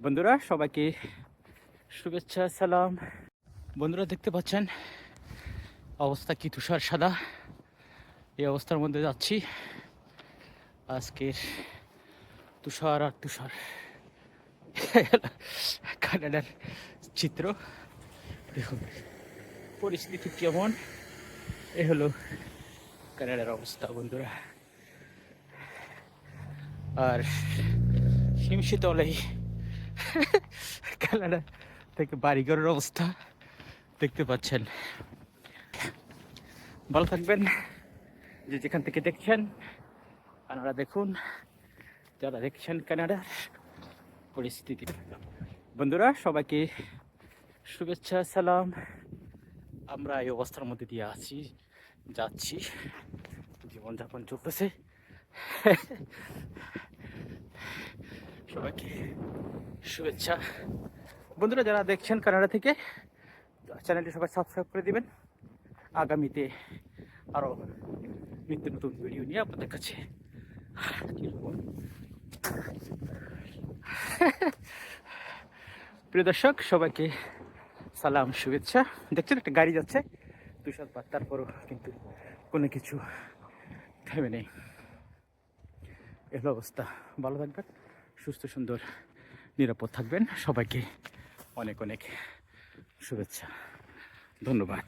বন্ধুরা, সবাইকে শুভেচ্ছা, সালাম। বন্ধুরা, দেখতে পাচ্ছেন অবস্থা কি তুষার সাদা। এই অবস্থার মধ্যে যাচ্ছি। আজকের তুষার আর তুষার কানাডার চিত্র। দেখুন, পরিস্থিতি কেমন? এ হলো কানাডার অবস্থা, বন্ধুরা। আর হিমশীতলেই কানাডা থেকে বাড়িঘরের অবস্থা দেখতে পাচ্ছেন। ভালো থাকবেন। যে যেখান থেকে দেখছেন, আপনারা দেখুন, যারা দেখছেন কানাডার পরিস্থিতি। বন্ধুরা, সবাইকে শুভেচ্ছা, সালাম। আমরা এই অবস্থার মধ্যে দিয়ে আছি, যাচ্ছি। জীবনযাপন চলতেছে। সবাইকে শুভেচ্ছা। বন্ধুরা, যারা দেখছেন কানাডা থেকে, চ্যানেলটি সবাই সাবস্ক্রাইব করে দিবেন। আগামীতে আরও নিত্য নতুন ভিডিও নিয়ে আপনাদের কাছে? প্রিয় দর্শক, সবাইকে সালাম, শুভেচ্ছা। দেখছেন, একটা গাড়ি যাচ্ছে। তুষারপাত তারপরও কিন্তু কোনো কিছু থেমে নেই। এলো অবস্থা। ভালো থাকবেন। সুস্থ সুন্দর নিরাপদ থাকবেন। সবাইকে অনেক অনেক শুভেচ্ছা। ধন্যবাদ।